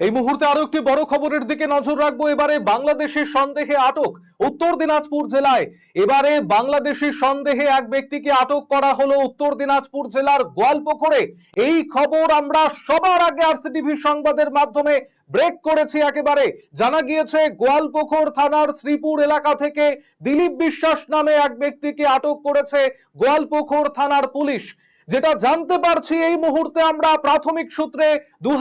এই মুহূর্তে আরও একটি বড় খবরের দিকে নজর রাখব। এবারে বাংলাদেশের সন্দেহে আটক উত্তর দিনাজপুর জেলায়। এবারে বাংলাদেশের সন্দেহে এক ব্যক্তিকে আটক করা হলো উত্তর দিনাজপুর জেলার গোয়ালপুকুরে। এই খবর আমরা সবার আগে আরসিটিভি সংবাদের মাধ্যমে ব্রেক করেছি একেবারে। জানা গিয়েছে, গোয়ালপুকুর থানার শ্রীপুর এলাকা থেকে দিলীপ বিশ্বাস নামে এক ব্যক্তিকে আটক করেছে গোয়ালপুকুর থানার পুলিশ। যেটা জানতে পারছি এই মুহূর্তে আমরা প্রাথমিক সূত্রে দু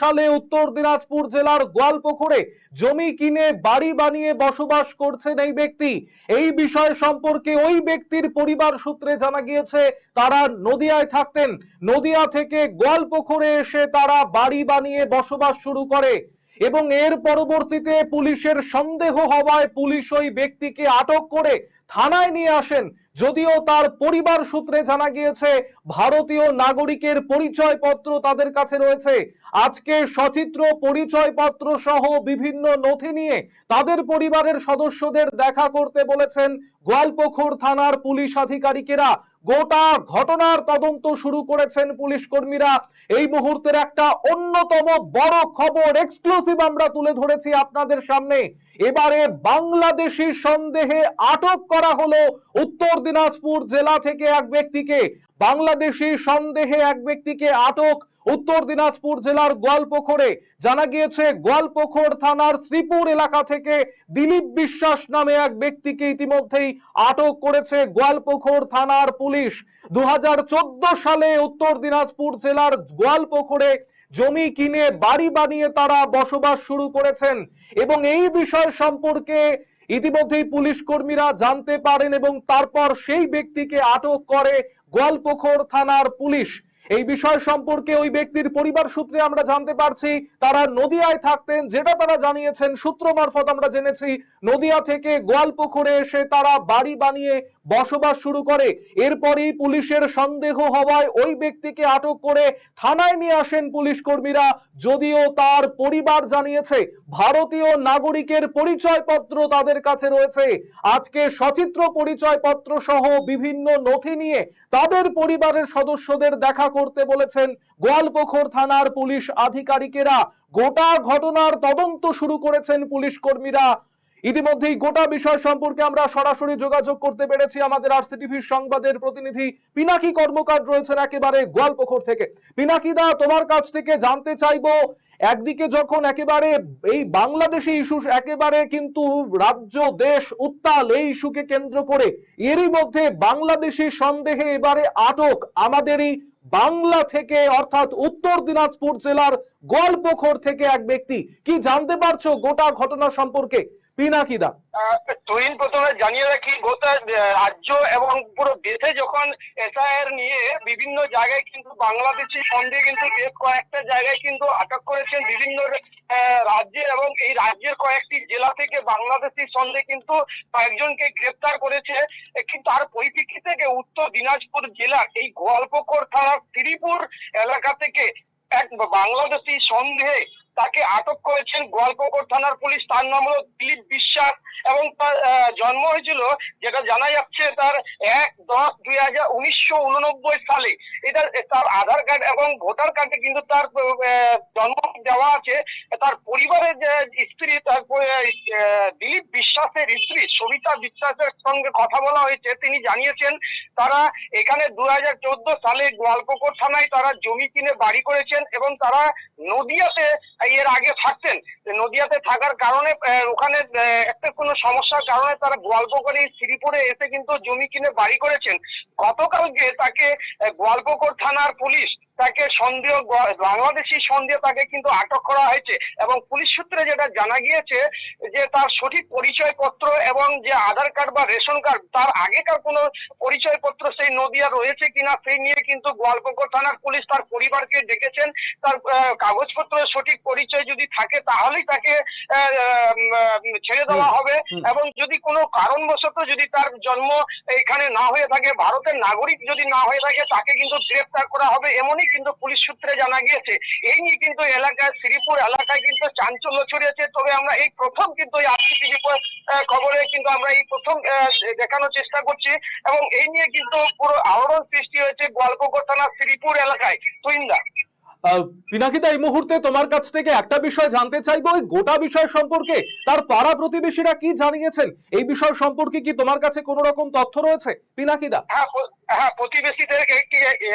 সালে উত্তর দিনাজপুর জেলার গোয়ালপুকুরে জমি কিনে বাড়ি বানিয়ে বসবাস করছেন এই ব্যক্তি। এই বিষয় সম্পর্কে ওই ব্যক্তির পরিবার সূত্রে জানা গিয়েছে, তারা নদিয়ায় থাকতেন। নদিয়া থেকে গোয়ালপুকুরে এসে তারা বাড়ি বানিয়ে বসবাস শুরু করে। এবং এর পরবর্তীতে পুলিশের সন্দেহ হওয়ায় পুলিশ ওই ব্যক্তিকে আটক করে থানায় নিয়ে আসেন। যদিও তার পরিবার সূত্রে জানা গিয়েছে, ভারতীয় নাগরিকের পরিচয়পত্র তাদের কাছে রয়েছে। আজকে সচিত্র, পরিচয়পত্র সহ বিভিন্ন নথি নিয়ে তাদের পরিবারের সদস্যদের দেখা করতে বলেছেন গোয়ালপুকুর থানার পুলিশ আধিকারিকেরা। গোটা ঘটনার তদন্ত শুরু করেছেন পুলিশ কর্মীরা। এই মুহূর্তের একটা অন্যতম বড় খবর এক্সক্লুসিভ আমরা তুলে ধরেছি আপনাদের সামনে। এবারে বাংলাদেশি সন্দেহে আটক করা হলো উত্তর দিনাজপুর জেলা থেকে এক ব্যক্তিকে। বাংলাদেশি সন্দেহে এক ব্যক্তিকে আটক উত্তর দিনাজপুর জেলার গোয়ালপুকুরে জানা গিয়েছে গোয়ালপুকুর থানার শ্রীপুর এলাকা থেকে দিলীপ বিশ্বাস নামে এক ব্যক্তিকে ইতিমধ্যেই আটক করেছে গোয়ালপোখর থানার পুলিশ। দু হাজার চোদ্দ সালে উত্তর দিনাজপুর জেলার গোয়ালপুকুরে জমি কিনে বাড়ি বানিয়ে তারা বসবাস শুরু করেছেন। এবং এই বিষয় সম্পর্কে ইতিমধ্যেই পুলিশ কর্মীরা জানতে পারেন এবং তারপর সেই ব্যক্তিকে আটক করে গোয়ালপোখর থানার পুলিশ। এই বিষয় সম্পর্কে ওই ব্যক্তির পরিবার সূত্রে আমরা জানতে পারছি, তারা নদিয়ায় থাকতেন, যেটা তারা জানিয়েছেন, সূত্র মারফত আমরা জেনেছি, নদিয়া থেকে গোয়ালপুকুরে এসে তারা বাড়ি বানিয়ে বসবাস শুরু করে। এরপরই পুলিশের সন্দেহ হওয়ায় ওই ব্যক্তিকে আটক করে থানায় নিয়ে আসেন পুলিশ কর্মীরা যদিও তার পরিবার জানিয়েছে, ভারতীয় নাগরিকের পরিচয়পত্র তাদের কাছে রয়েছে। আজকে সচিত্র পরিচয়পত্র সহ বিভিন্ন নথি নিয়ে তাদের পরিবারের সদস্যদের দেখা করতে বলেছেন গোয়ালপোখর থানার পুলিশ আধিকারিকেরা। গোটা ঘটনার তদন্ত শুরু করেছেন পুলিশ কর্মীরা। ইতিমধ্যেই গোটা বিষয় সম্পর্কে আমরা সরাসরি যোগাযোগ করতে পেরেছি। আমাদের আরসিটিভির সংবাদের প্রতিনিধি পিনাকি কর্মকার রয়েছেন একেবারে গোয়ালপুকুর থেকে। পিনাকি দা, তোমার কাছ থেকে জানতে চাইব, একদিকে যখন একেবারে এই বাংলাদেশি ইস্যু একেবারে কিন্তু রাজ্য, দেশ, উত্তাল, এই ইস্যুকে কেন্দ্র করে এরই মধ্যে বাংলাদেশি সন্দেহে এবারে আটক আমাদেরই বাংলা থেকে, অর্থাৎ উত্তর দিনাজপুর জেলার গোয়ালপোখর থেকে এক ব্যক্তি। কি জানতে পারছ গোটা ঘটনা সম্পর্কে? পিনাকিদা তুহিন প্রথমে জানিয়ে রাখি গোটা রাজ্য এবং পুরো দেশে যখন এসআইআর নিয়ে বিভিন্ন জায়গায় কিন্তু বাংলাদেশি সন্দেহ কিন্তু বেশ কয়েকটা জায়গায় কিন্তু আটক করেছেন বিভিন্ন রাজ্যের এবং এই রাজ্যের কয়েকটি জেলা থেকে বাংলাদেশি সন্দেহ কিন্তু কয়েকজনকে গ্রেপ্তার করেছে। কিন্তু তার পরিপ্রেক্ষিতে উত্তর দিনাজপুর জেলার এই গোয়ালপুকুর থানার শ্রীপুর এলাকা থেকে এক বাংলাদেশি সন্দেহে তাকে আটক করেছেন গোয়ালপুকুর থানার পুলিশ। তার নাম হলো দিলীপ বিশ্বাস এবং তার জন্ম হয়েছিল, যেটা জানা যাচ্ছে তার এক দশ দুই হাজার উনিশশো উননব্বই সালে। এটা তার আধার কার্ড এবং ভোটার কার্ডে কিন্তু তার জন্ম দেওয়া আছে। তার পরিবারের যে স্ত্রী, তার দিলীপ বিশ্বাসের স্ত্রী, সবিতা বিশ্বাসের সঙ্গে কথা বলা হয়েছে। তিনি জানিয়েছেন তারা এখানে দু হাজার চোদ্দ সালে গোয়ালপুকুর থানায় তারা জমি কিনে বাড়ি করেছেন এবং তারা নদিয়াতে এর আগে থাকতেন। নদিয়াতে থাকার কারণে ওখানে একটা কোনো সমস্যার কারণে তারা গোয়ালপুকুরে শ্রীপুরে এসে কিন্তু জমি কিনে বাড়ি করেছেন। গতকালকে তাকে গোয়ালপুকুর থানার পুলিশ তাকে সন্দেহ বাংলাদেশি সন্দেহ তাকে কিন্তু আটক করা হয়েছে এবং পুলিশ সূত্রে যেটা জানা গিয়েছে যে তার সঠিক পরিচয়পত্র এবং যে আধার কার্ড বা রেশন কার্ড তার আগেকার কোনো পরিচয়পত্র সেই নদিয়া রয়েছে কিনা সেই নিয়ে কিন্তু গোয়ালপুকুর থানার পুলিশ তার পরিবারকে ডেকেছেন। তার কাগজপত্র সঠিক পরিচয় যদি থাকে তাহলেই তাকে ছেড়ে দেওয়া হবে এবং যদি কোনো কারণবশত যদি তার জন্ম এখানে না হয়ে থাকে ভারতের নাগরিক যদি না হয়ে থাকে তাকে কিন্তু গ্রেফতার করা হবে এমনই কিন্তু পুলিশ সূত্রে জানা গিয়েছে। এই নিয়ে কিন্তু এলাকায় শ্রীপুর এলাকায় কিন্তু চাঞ্চল্য ছড়িয়েছে। তবে আমরা এই প্রথম কিন্তু এই আরসিটিভি খবরে কিন্তু আমরা এই প্রথম দেখানোর চেষ্টা করছি। এবং এই নিয়ে কিন্তু পুরো আলোড়ন সৃষ্টি হয়েছে গোয়ালপুকুর থানার শ্রীপুর এলাকায়। তুইন্দা আহ, পিনাকিদা এই মুহূর্তে তোমার কাছ থেকে একটা বিষয় জানতে চাইব। ওই গোটা বিষয় সম্পর্কে তার পাড়া প্রতিবেশীরা কি জানিয়েছেন? এই বিষয় সম্পর্কে কি তোমার কাছে কোনো রকম তথ্য রয়েছে পিনাকিদা? হ্যাঁ হ্যাঁ প্রতিবেশীদের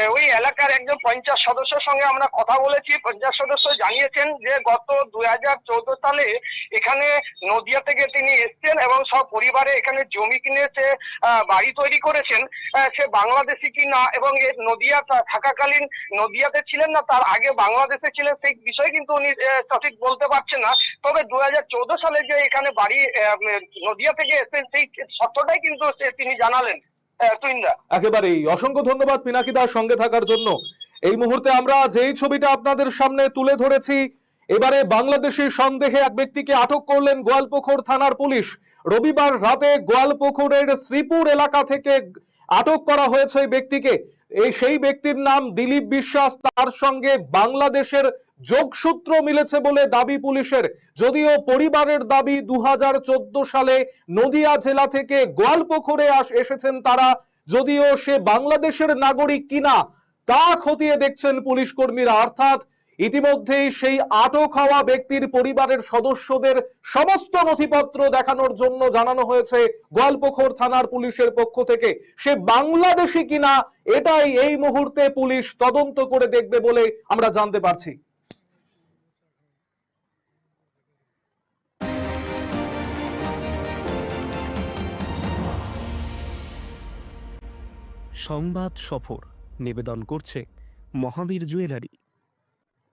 ওই এলাকার একজন পঞ্চায়েত সদস্যের সঙ্গে আমরা কথা বলেছি। পঞ্চাশ সদস্য জানিয়েছেন যে, গত দুই হাজার চৌদ্দ সালে এখানে নদিয়া থেকে তিনি এসছেন এবং সব পরিবারে এখানে জমি কিনে সে বাড়ি তৈরি করেছেন। সে বাংলাদেশি কি না এবং এর নদিয়া থাকাকালীন নদিয়াতে ছিলেন না, তার আগে বাংলাদেশে ছিলেন, সেই বিষয়ে কিন্তু উনি সঠিক বলতে পারছেন না। তবে দু হাজার চৌদ্দ সালে যে এখানে বাড়ি নদিয়া থেকে এসেছেন, সেই সত্যটাই কিন্তু সে- তিনি জানালেন। একেবারেই। অসংখ্য ধন্যবাদ পিনাকি দাস সঙ্গে থাকার জন্য। এই মুহূর্তে আমরা যেই ছবিটা আপনাদের সামনে তুলে ধরেছি, এবারে বাংলাদেশের সন্দেহে এক ব্যক্তিকে আটক করলেন গোয়ালপুকুর থানার পুলিশ। রবিবার রাতে গোয়ালপুকুরের শ্রীপুর এলাকা থেকে আটক করা হয়েছে এই ব্যক্তিকে। এই সেই ব্যক্তির নাম দিলীপ বিশ্বাস। তার সঙ্গে বাংলাদেশের যোগসূত্র মিলেছে বলে দাবি পুলিশের। যদিও পরিবারের দাবি দু হাজার চোদ্দ সালে নদিয়া জেলা থেকে গোয়ালপুকুরে আস, এসেছেন তারা। যদিও সে বাংলাদেশের নাগরিক কিনা, তা খতিয়ে দেখছেন পুলিশ কর্মীরা। অর্থাৎ ইতিমধ্যেই সেই আটক হওয়া ব্যক্তির পরিবারের সদস্যদের সমস্ত নথিপত্র দেখানোর জন্য জানানো হয়েছে গোয়ালপুকুর থানার পুলিশের পক্ষ থেকে। সে বাংলাদেশি কিনা, এটাই এই মুহূর্তে পুলিশ তদন্ত করে দেখবে বলে আমরা জানতে পারছি। সংবাদ সফর, নিবেদন করছে মহাবীর জুয়েলারি।